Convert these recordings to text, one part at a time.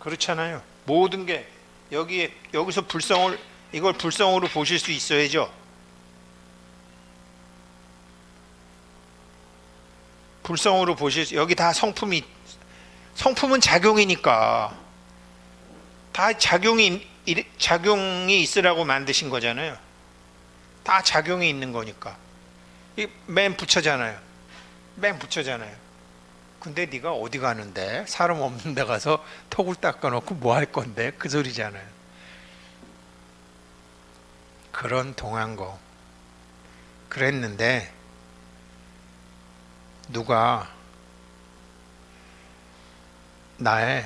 그렇잖아요. 모든 게 여기에 여기서 불성을 이걸 불성으로 보실 수 있어야죠. 불성으로 보실 수 여기 다 성품이 성품은 작용이니까 다 작용이 이- 작용이 있으라고 만드신 거잖아요. 다 작용이 있는 거니까. 이맨 붙여잖아요. 맨 붙여잖아요. 근데 네가 어디 가는데? 사람 없는 데 가서 턱을 닦아놓고 뭐 할 건데? 그 소리잖아요. 그런 동한 거. 그랬는데 누가 나의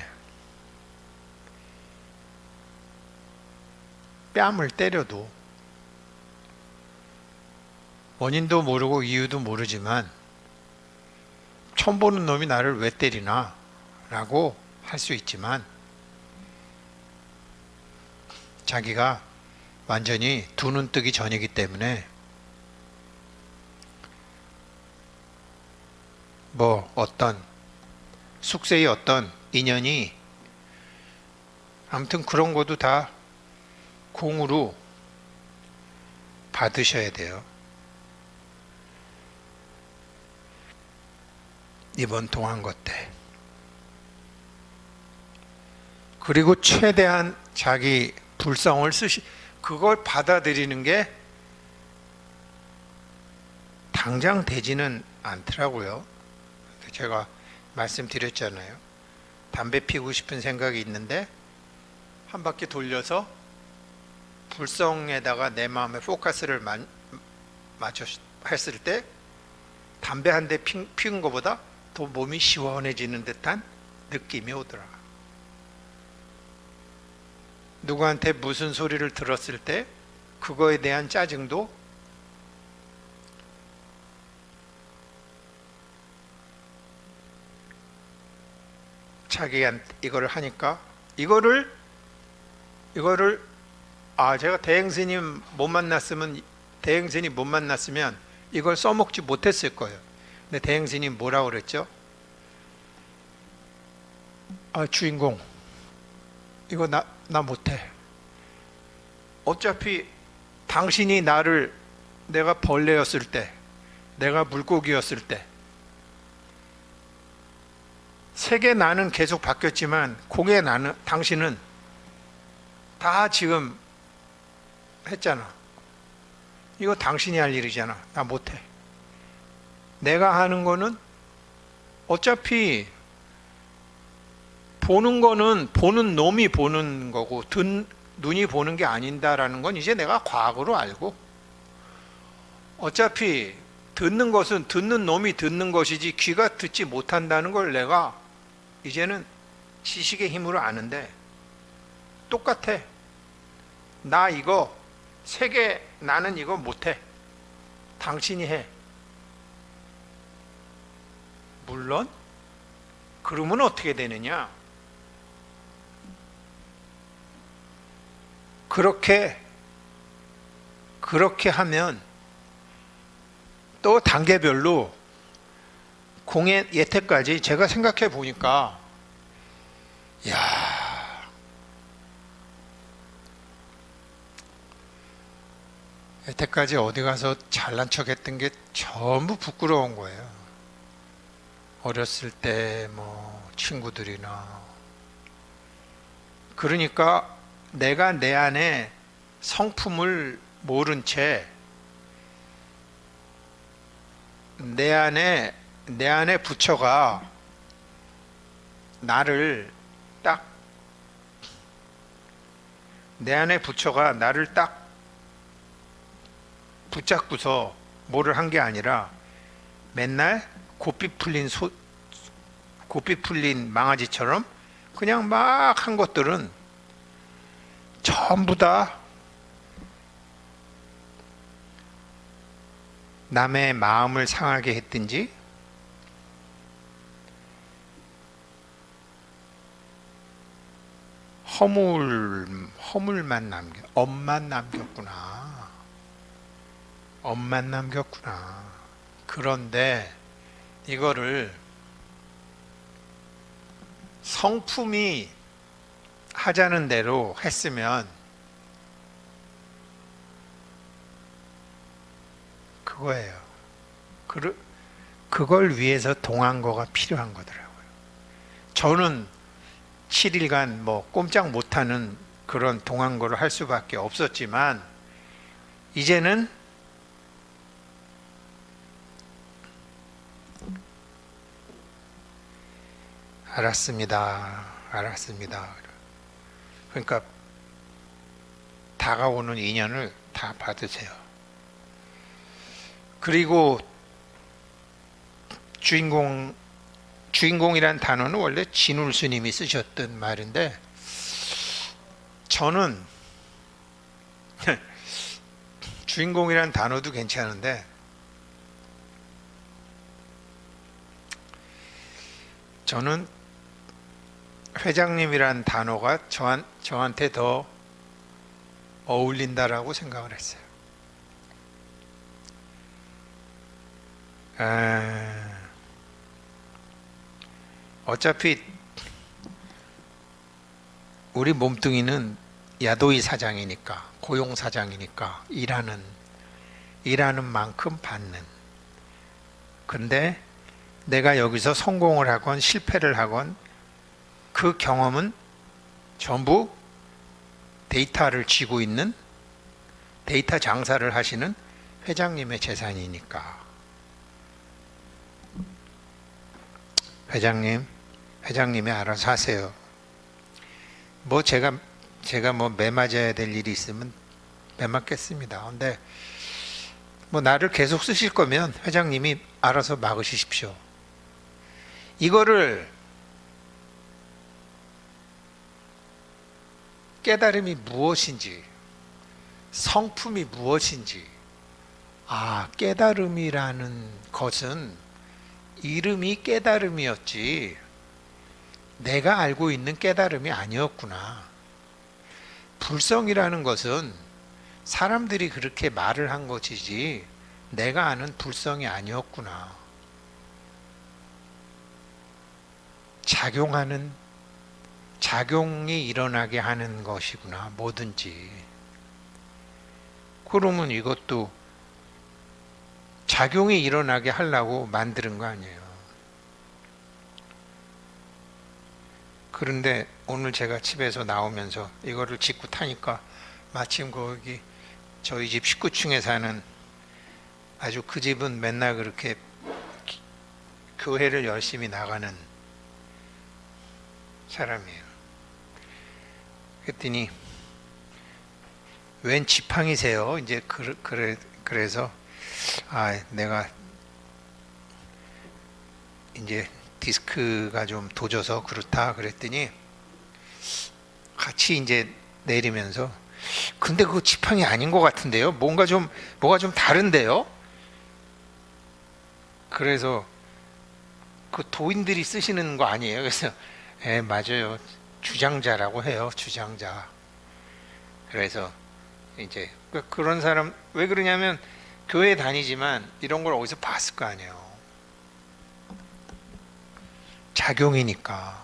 뺨을 때려도 원인도 모르고 이유도 모르지만 처음 보는 놈이 나를 왜 때리나 라고 할 수 있지만 자기가 완전히 두 눈 뜨기 전이기 때문에 뭐 어떤 숙세의 어떤 인연이 아무튼 그런 것도 다 공으로 받으셔야 돼요. 이번 동안 것 때. 그리고 최대한 자기 불성을 쓰시, 그걸 받아들이는 게 당장 되지는 않더라고요. 제가 말씀드렸잖아요. 담배 피우고 싶은 생각이 있는데 한 바퀴 돌려서 불성에다가 내 마음의 포커스를 만- 맞춰 했을 때 담배 한 대 피운 것보다 더 몸이 시원해지는 듯한 느낌이 오더라. 누구한테 무슨 소리를 들었을 때 그거에 대한 짜증도 자기한테 이거를 하니까 이거를 이거를 아 제가 대행스님 못 만났으면 대행스님 못 만났으면 이걸 써먹지 못했을 거예요. 근데 대행스님 뭐라고 그랬죠? 아 주인공 이거 나 나 못해. 어차피 당신이 나를 내가 벌레였을 때, 내가 물고기였을 때, 세계 나는 계속 바뀌었지만 공의 나는 당신은 다 지금 했잖아. 이거 당신이 할 일이잖아. 나 못해. 내가 하는 거는 어차피 보는 거는 보는 놈이 보는 거고 듣, 눈이 보는 게 아닌다라는 건 이제 내가 과거로 알고 어차피 듣는 것은 듣는 놈이 듣는 것이지 귀가 듣지 못한다는 걸 내가 이제는 지식의 힘으로 아는데 똑같아. 나 이거 세계 나는 이거 못해. 당신이 해. 물론 그러면 어떻게 되느냐? 그렇게 그렇게 하면 또 단계별로 공의 예태까지 제가 생각해 보니까 야 여태까지 어디 가서 잘난 척 했던 게 전부 부끄러운 거예요. 어렸을 때 뭐 친구들이나. 그러니까 내가 내 안에 성품을 모른 채 내 안에 내 안에 부처가 나를 딱 내 안에 부처가 나를 딱 붙잡고서 뭐를 한 게 아니라 맨날 고삐 풀린 소 고삐 풀린 망아지처럼 그냥 막 한 것들은 전부 다 남의 마음을 상하게 했든지 허물 허물만 남겨 엄만 남겼구나. 엄만 남겼구나. 그런데 이거를 성품이 하자는 대로 했으면 그거예요. 그, 그걸 위해서 동안거가 필요한 거더라고요. 저는 7일간 뭐 꼼짝 못하는 그런 동안거를 할 수밖에 없었지만 이제는 알았습니다. 알았습니다. 그러니까 다가오는 인연을 다 받으세요. 그리고 주인공 주인공이란 단어는 원래 진울 스님이 쓰셨던 말인데 저는 주인공이란 단어도 괜찮은데 저는 회장님이란 단어가 저한, 저한테 더 어울린다라고 생각을 했어요. 아, 어차피 우리 몸뚱이는 야도이 사장이니까 고용 사장이니까 일하는 일하는 만큼 받는. 근데 내가 여기서 성공을 하건 실패를 하건 그 경험은 전부 데이터를 쥐고 있는 데이터 장사를 하시는 회장님의 재산이니까. 회장님, 회장님이 알아서 하세요. 뭐 제가 제가 뭐 매맞아야 될 일이 있으면 매맞겠습니다. 근데 뭐 나를 계속 쓰실 거면 회장님이 알아서 막으십시오. 이거를 깨달음이 무엇인지, 성품이 무엇인지, 아, 깨달음이라는 것은 이름이 깨달음이었지, 내가 알고 있는 깨달음이 아니었구나. 불성이라는 것은 사람들이 그렇게 말을 한 것이지, 내가 아는 불성이 아니었구나. 작용하는 작용이 일어나게 하는 것이구나 뭐든지. 그러면 이것도 작용이 일어나게 하려고 만드는 거 아니에요. 그런데 오늘 제가 집에서 나오면서 이거를 짚고 타니까 마침 거기 저희 집 19층에 사는 아주 그 집은 맨날 그렇게 기- 교회를 열심히 나가는 사람이에요. 그랬더니 웬 지팡이세요? 이제 그, 그래 그래서 아 내가 이제 디스크가 좀 도져서 그렇다 그랬더니 같이 이제 내리면서 근데 그거 지팡이 아닌 것 같은데요? 뭔가 좀 뭐가 좀 다른데요? 그래서 그 도인들이 쓰시는 거 아니에요? 그래서 예, 맞아요. 주장자라고 해요. 주장자. 그래서 이제 그- 그런 사람 왜 그러냐면 교회 다니지만 이런 걸 어디서 봤을 거 아니에요. 작용이니까.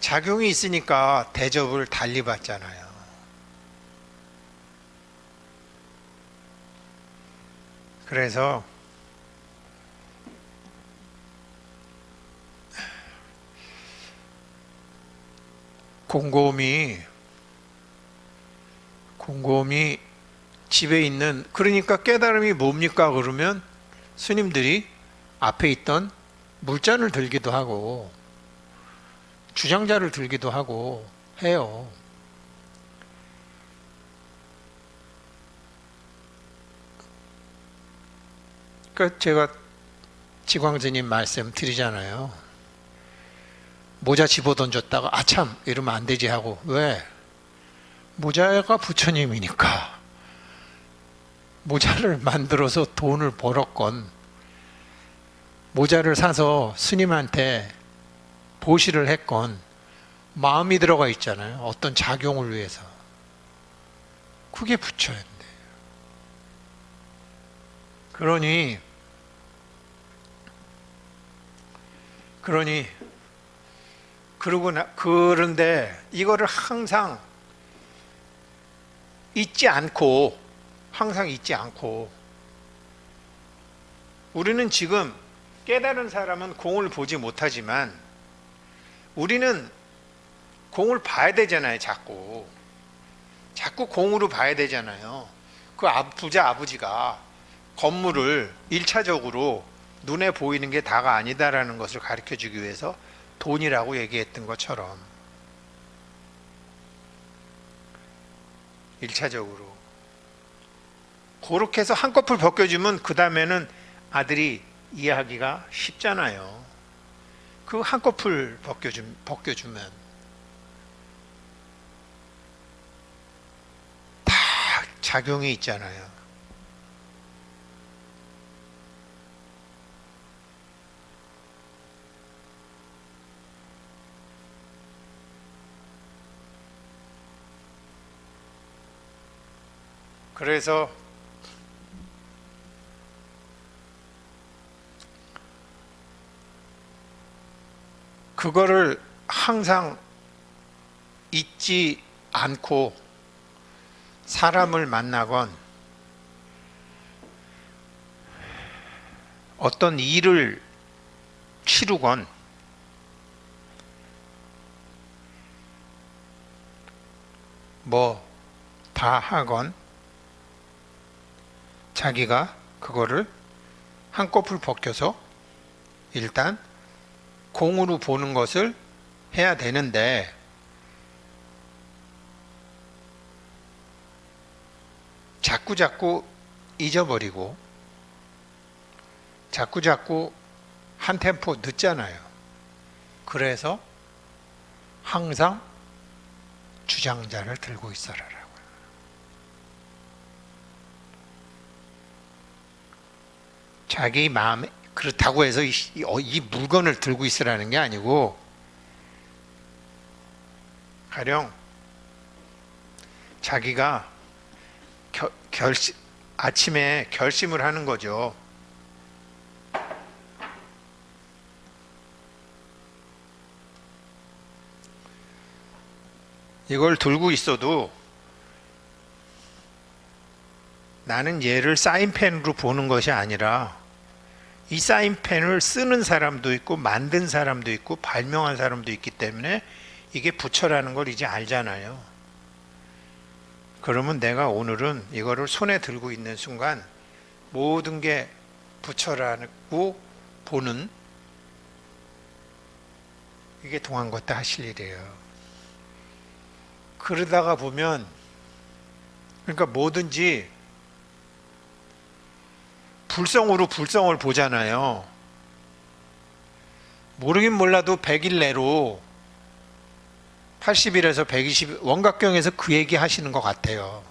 작용이 있으니까 대접을 달리 받잖아요. 그래서 곰곰이 곰곰이 집에 있는 그러니까 깨달음이 뭡니까 그러면 스님들이 앞에 있던 물잔을 들기도 하고 주장자를 들기도 하고 해요. 그러니까 제가 지광스님 말씀 드리잖아요. 모자 집어 던졌다가 아참 이러면 안 되지 하고 왜? 모자가 부처님이니까 모자를 만들어서 돈을 벌었건 모자를 사서 스님한테 보시를 했건 마음이 들어가 있잖아요. 어떤 작용을 위해서 그게 부처인데 그러니 그러니 그러고 나 그런데 이거를 항상 잊지 않고 항상 잊지 않고 우리는 지금 깨달은 사람은 공을 보지 못하지만 우리는 공을 봐야 되잖아요, 자꾸. 자꾸 공으로 봐야 되잖아요. 그 아- 부자 아버지가 건물을 일차적으로 눈에 보이는 게 다가 아니다라는 것을 가르쳐 주기 위해서 돈이라고 얘기했던 것처럼 일차적으로 그렇게 해서 한꺼풀 벗겨주면 그 다음에는 아들이 이해하기가 쉽잖아요. 그 한꺼풀 벗겨주, 벗겨주면 다 작용이 있잖아요. 그래서 그거를 항상 잊지 않고 사람을 만나건 어떤 일을 치르건 뭐 다 하건 자기가 그거를 한꺼풀 벗겨서 일단 공으로 보는 것을 해야 되는데 자꾸 자꾸 잊어버리고 자꾸 자꾸 한 템포 늦잖아요. 그래서 항상 주장자를 들고 있어라라고. 자기 마음에 그렇다고 해서 이, 이- 어, 이 물건을 들고 있으라는 게 아니고 가령 자기가 겨, 결심 아침에 결심을 하는 거죠. 이걸 들고 있어도 나는 얘를 사인펜으로 보는 것이 아니라 이 사인펜을 쓰는 사람도 있고 만든 사람도 있고 발명한 사람도 있기 때문에 이게 부처라는 걸 이제 알잖아요. 그러면 내가 오늘은 이거를 손에 들고 있는 순간 모든 게 부처라고 보는 이게 동안걷다 하실 일이에요. 그러다가 보면 그러니까 뭐든지 불성으로 불성을 보잖아요. 모르긴 몰라도 100일 내로 80일에서 120일 원각경에서 그 얘기 하시는 것 같아요.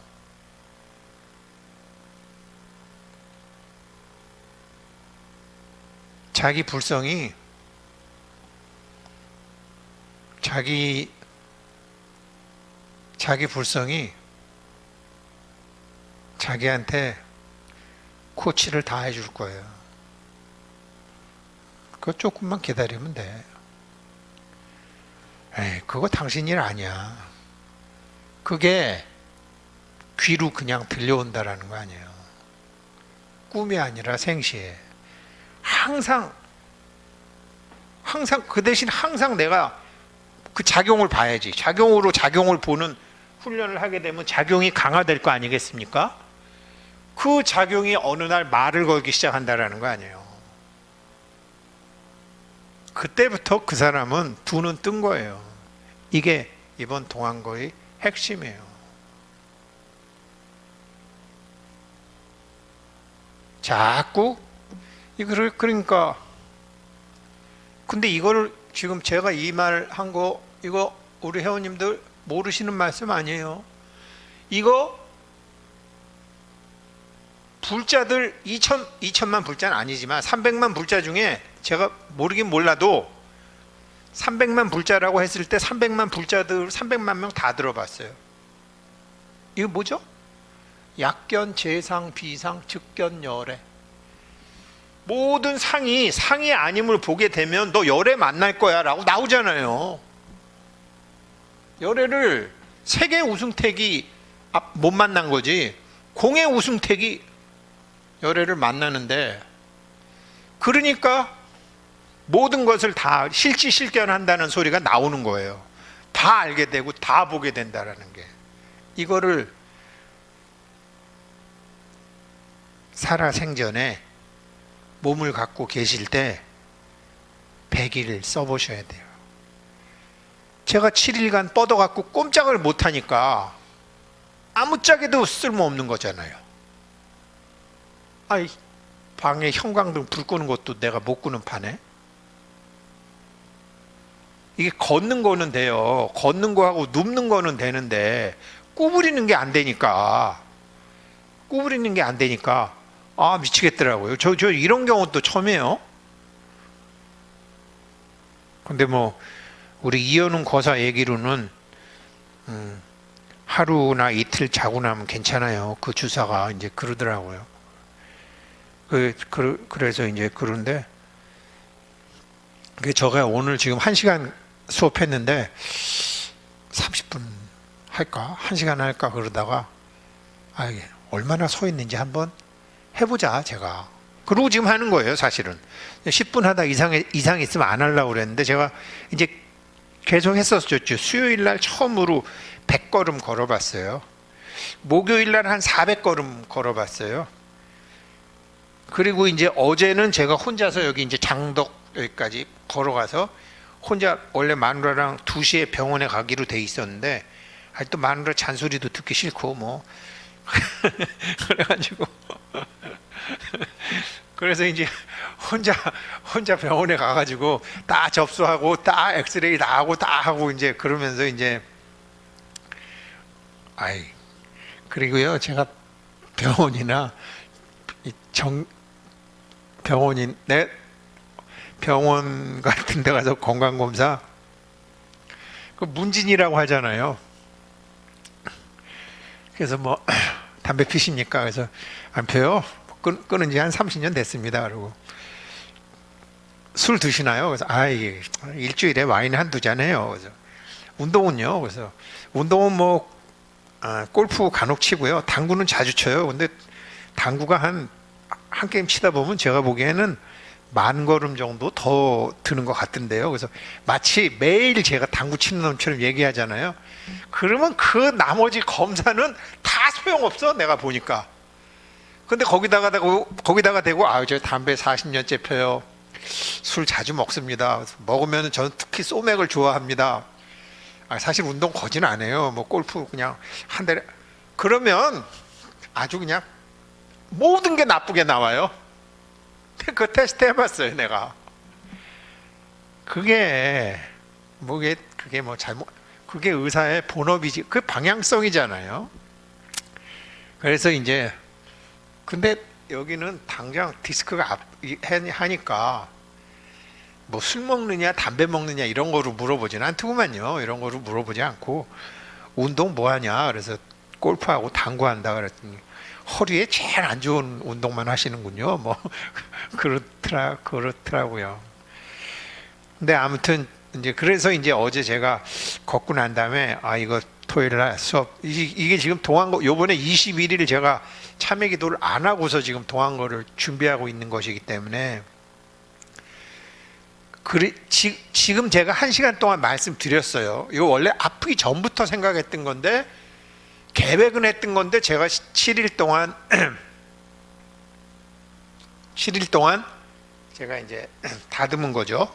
자기 불성이 자기 자기 불성이 자기한테 코치를 다 해줄 거예요. 그거 조금만 기다리면 돼. 에이, 그거 당신 일 아니야. 그게 귀로 그냥 들려온다라는 거 아니에요. 꿈이 아니라 생시에. 항상, 항상, 그 대신 항상 내가 그 작용을 봐야지. 작용으로 작용을 보는 훈련을 하게 되면 작용이 강화될 거 아니겠습니까? 그 작용이 어느 날 말을 걸기 시작한다라는 거 아니에요. 그때부터 그 사람은 두 눈 뜬 거예요. 이게 이번 동안거의 핵심이에요. 자꾸 이거를 그러니까 근데 이거를 지금 제가 이 말 한 거 이거 우리 회원님들 모르시는 말씀 아니에요. 이거 불자들 2천 2천만 불자는 아니지만 300만 불자 중에 제가 모르긴 몰라도 300만 불자라고 했을 때 300만 불자들 300만 명 다 들어봤어요. 이거 뭐죠? 약견, 재상, 비상, 즉견, 열애. 모든 상이 상이 아님을 보게 되면 너 열애 만날 거야라고 나오잖아요. 열애를 세계 우승택이 앞- 못 만난 거지 공의 우승택이 열애를 만나는데 그러니까 모든 것을 다 실지실견한다는 소리가 나오는 거예요. 다 알게 되고 다 보게 된다라는 게 이거를 살아 생전에 몸을 갖고 계실 때 100일 써보셔야 돼요. 제가 7일간 뻗어갖고 꼼짝을 못하니까 아무짝에도 쓸모없는 거잖아요. 아이, 방에 형광등 불 끄는 것도 내가 못 끄는 판에. 이게 걷는 거는 돼요. 걷는 거하고 눕는 거는 되는데 구부리는 게 안 되니까 구부리는 게 안 되니까 아 미치겠더라고요. 저 저 이런 경우도 처음이에요. 근데 뭐 우리 이현웅 거사 얘기로는 음, 하루나 이틀 자고 나면 괜찮아요. 그 주사가 이제 그러더라고요. 그, 그 그래서 이제 그런데 그 제가 오늘 지금 한 시간 수업했는데 30분 할까? 한 시간 할까? 그러다가 아 얼마나 서 있는지 한번 해보자 제가. 그러고 지금 하는 거예요 사실은. 10분 하다 이상 이상 있으면 안 하려고 그랬는데 제가 이제 계속 했었죠. 수요일 날 처음으로 100걸음 걸어봤어요. 목요일 날 한 400걸음 걸어봤어요 그리고 이제 어제는 제가 혼자서 여기 이제 장덕 여기까지 걸어가서 혼자 원래 마누라랑 2시에 병원에 가기로 돼 있었는데 또 마누라 잔소리도 듣기 싫고 뭐. 그래가지고. 그래서 이제 혼자 혼자 병원에 가가지고 다 접수하고 다 엑스레이 다 하고 다 하고 이제 그러면서 이제 아이 그리고요 제가 병원이나 이정 병원인 내 병원 같은 데 가서 건강검사 그 문진이라고 하잖아요. 그래서 뭐 담배 피십니까? 그래서 안 펴요. 끊, 끊은 지 한 30년 됐습니다. 그러고 술 드시나요? 그래서 아 이게 일주일에 와인 한두 잔 해요. 그래서 운동은요? 그래서 운동은 뭐 아, 골프 간혹 치고요. 당구는 자주 쳐요. 근데 당구가 한 한 게임 치다 보면 제가 보기에는 만 걸음 정도 더 드는 것 같은데요. 그래서 마치 매일 제가 당구 치는 놈처럼 얘기하잖아요. 그러면 그 나머지 검사는 다 소용없어. 내가 보니까. 근데 거기다가 대고 거기다가 대고 아유 저 담배 40년째 펴요. 술 자주 먹습니다. 먹으면 저는 특히 소맥을 좋아합니다. 아, 사실 운동 거진 안 해요. 뭐 골프 그냥 한 달에 그러면 아주 그냥 모든 게 나쁘게 나와요. 그 테스트 해봤어요, 내가. 그게 뭐게 그게 뭐 잘못 그게 의사의 본업이지 그 방향성이잖아요. 그래서 이제 근데 여기는 당장 디스크가 하니까 뭐 술 먹느냐 담배 먹느냐 이런 거로 물어보지는 않더구만요. 이런 거로 물어보지 않고 운동 뭐 하냐 그래서 골프하고 당구한다 그랬더니 허리에 제일 안 좋은 운동만 하시는군요. 뭐 그렇더라 그렇더라고요. 근데 아무튼 이제 그래서 이제 어제 제가 걷고 난 다음에 아 이거 토요일 날 수업 이- 이게 지금 동안거 요번에 21일 제가 참여 기도를 안 하고서 지금 동안거를 준비하고 있는 것이기 때문에 그리, 지, 지금 제가 한 시간 동안 말씀드렸어요. 이거 원래 아프기 전부터 생각했던 건데 계획은 했던 건데 제가 7일 동안 7일 동안 제가 이제 다듬은 거죠.